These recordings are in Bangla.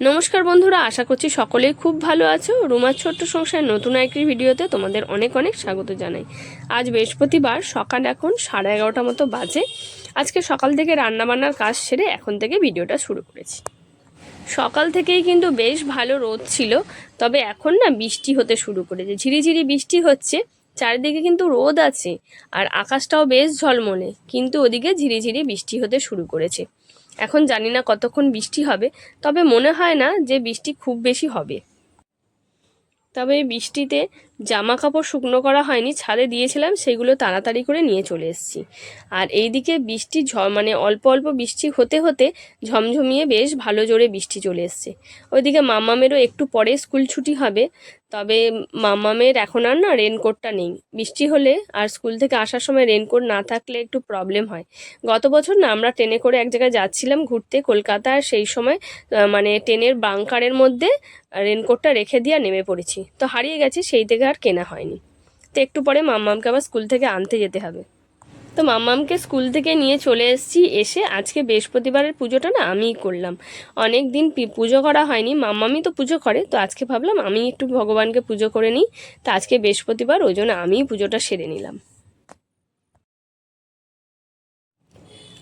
নমস্কার বন্ধুরা, আশা করছি সকলেই খুব ভালো আছো। রুমার ছোট্ট সংসার নতুন একটি ভিডিওতে তোমাদের অনেক অনেক স্বাগত জানাই। আজ বৃহস্পতিবার, সকাল এখন সাড়ে এগারোটা মতো বাজে। আজকে সকাল থেকে রান্নাবান্নার কাজ সেরে এখন থেকে ভিডিওটা শুরু করেছি। সকাল থেকেই কিন্তু বেশ ভালো রোদ ছিল, তবে এখন না বৃষ্টি হতে শুরু করেছে। ঝিরিঝিরি বৃষ্টি হচ্ছে, চারিদিকে কিন্তু রোদ আছে, আর আকাশটাও বেশ ঝলমলে, কিন্তু ওদিকে ঝিরিঝিরি বৃষ্টি হতে শুরু করেছে। এখন জানি না কতক্ষণ বৃষ্টি হবে, তবে মনে হয় না যে বৃষ্টি খুব বেশি হবে। তবে বৃষ্টিতে জামা কাপড় শুকনো করা হয়নি, ছাদে দিয়েছিলাম, সেগুলো তাড়াতাড়ি করে নিয়ে চলে এসেছি। আর এইদিকে বৃষ্টি ঝ মানে অল্প অল্প বৃষ্টি হতে হতে ঝমঝমিয়ে বেশ ভালো জোরে বৃষ্টি চলে এসছে। ওইদিকে মামামেরও একটু পরে স্কুল ছুটি হবে তবে মামামের এখন আর না রেনকোটটা নেই। বৃষ্টি হলে আর স্কুল থেকে আসার সময় রেনকোট না থাকলে একটু প্রবলেম হয়। গত বছর না আমরা ট্রেনে করে এক জায়গায় যাচ্ছিলাম ঘুরতে কলকাতা, আর সেই সময় মানে ট্রেনের বাংকারের মধ্যে রেনকোটটা রেখে দিয়ে নেমে পড়েছি। তো হারিয়ে গেছে, সেই থেকে আর কেনা হয়নি। তো একটু পরে মাম্মামকে আবার স্কুল থেকে আনতে যেতে হবে। তো মাম্মামকে স্কুল থেকে নিয়ে চলে এসেছি, এসে আজকে বৃহস্পতিবারের পুজোটা না আমিই করলাম। অনেক দিন পুজো করা হয়নি মাম্মামি তো পুজো করে, তো আজকে ভাবলাম আমি একটু ভগবানকে পুজো করে নিই। তো আজকে বৃহস্পতিবার, ওই জন্য আমিই পুজোটা সেরে নিলাম।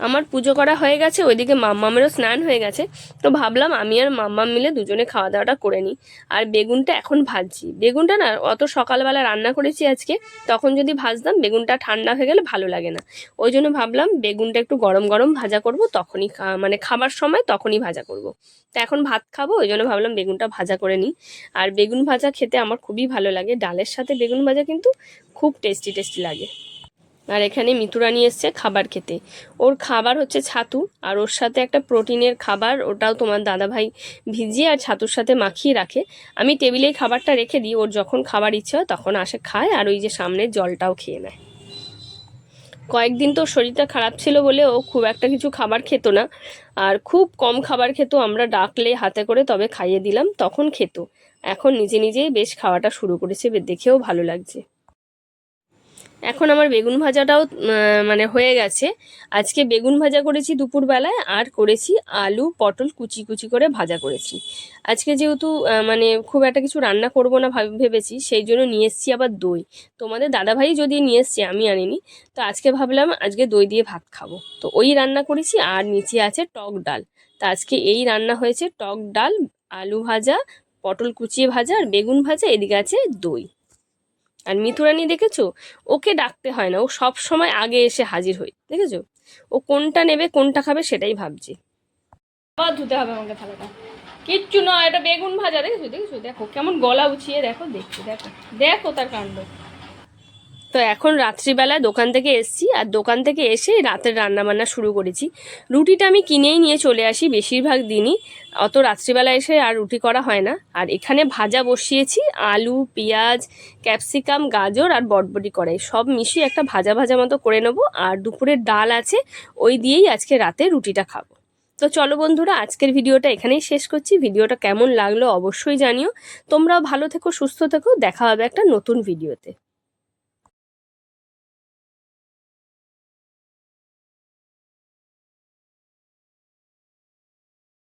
আমার পুজো করা হয়ে গেছে, ওইদিকে মাম্মামেরও স্নান হয়ে গেছে। তো ভাবলাম আমি আর মাম্মাম মিলে দুজনে খাওয়া দাওয়াটা করে নিই। আর বেগুনটা এখন ভাজছি। বেগুনটা না, অত সকালবেলা রান্না করেছি আজকে, তখন যদি ভাজতাম বেগুনটা ঠান্ডা হয়ে গেলে ভালো লাগে না। ওই জন্য ভাবলাম বেগুনটা একটু গরম গরম ভাজা করব, তখনই মানে খাবার সময় তখনই ভাজা করব। তো এখন ভাত খাব, ওই জন্য ভাবলাম বেগুনটা ভাজা করে নিই। আর বেগুন ভাজা খেতে আমার খুবই ভালো লাগে। ডালের সাথে বেগুন ভাজা কিন্তু খুব টেস্টি টেস্টি লাগে। আর এখানে মিতুরানি এসছে খাবার খেতে। ওর খাবার হচ্ছে ছাতু, আর ওর সাথে একটা প্রোটিনের খাবার ওটাও তোমার দাদাভাই ভিজিয়ে আর ছাতুর সাথে মাখিয়ে রাখে। আমি টেবিলেই খাবারটা রেখে দিই, ওর যখন খাবার ইচ্ছে হয় তখন আসে, খায়, আর ওই যে সামনের জলটাও খেয়ে নেয়। কয়েকদিন তো শরীরটা খারাপ ছিল বলে ও খুব একটা কিছু খাবার খেত না। আর খুব কম খাবার খেত, আমরা ডাকলে হাতে করে তবে খাইয়ে দিলাম, তখন খেত। এখন নিজে নিজেই বেশ খাওয়াটা শুরু করেছে, দেখেও ভালো লাগছে। এখন আমার বেগুন ভাজাটাও মানে হয়ে গেছে। আজকে বেগুন ভাজা করেছি দুপুরবেলায়, আর করেছি আলু, পটল কুচি কুচি করে ভাজা করেছি। আজকে যেহেতু মানে খুব একটা কিছু রান্না করব না ভাব- ভেবেছি, সেই জন্য নিয়ে এসেছি আবার দই। তোমাদের দাদাভাই যদি নিয়ে এসছে, আমি আনিনি। তো আজকে ভাবলাম, আজকে দই দিয়ে ভাত খাব। তো ওই রান্না করেছি, আর নিচে আছে টক ডাল। তা আজকে এই রান্না হয়েছে টক ডাল, আলু ভাজা, পটল কুচিয়ে ভাজা, আর বেগুন ভাজা, এদিকে আছে দই। আর মিথুরানি দেখেছ? ওকে ডাকতে হয় না, ও সব সময় আগে এসে হাজির হই, দেখেছ? ও কোনটা নেবে, কোনটা খাবে সেটাই ভাবছি। আবার ধুতে হবে আমাকে থালাটা। কিচ্ছু নয়, এটা বেগুন ভাজা, দেখেছ? দেখেছ? দেখো, কেমন গলা উছিয়ে দেখো, দেখছি, দেখো। দেখো তার কাণ্ড। তো এখন রাত্রিবেলা দোকান থেকে এসেছি আর দোকান থেকে এসে রাতের রান্না বান্না শুরু করেছি। রুটিটা আমি কিনেই নিয়ে চলে আসি বেশিরভাগ দিনই। অত রাত্রিবেলা এসে আর রুটি করা হয় না। আর এখানে ভাজা বসিয়েছি, আলু, পেঁয়াজ, ক্যাপসিকাম, গাজর আর বটবটি কড়াই। সব মিশিয়ে একটা ভাজা ভাজা মতো করে নেব আর দুপুরের ডাল আছে, ওই দিয়েই আজকে রাতে রুটিটা খাব। তো চলো বন্ধুরা, আজকের ভিডিওটা এখানেই শেষ করছি। ভিডিওটা কেমন লাগল অবশ্যই জানিও। তোমরাও ভালো থেকো, সুস্থ থেকো। দেখা হবে একটা নতুন ভিডিওতে।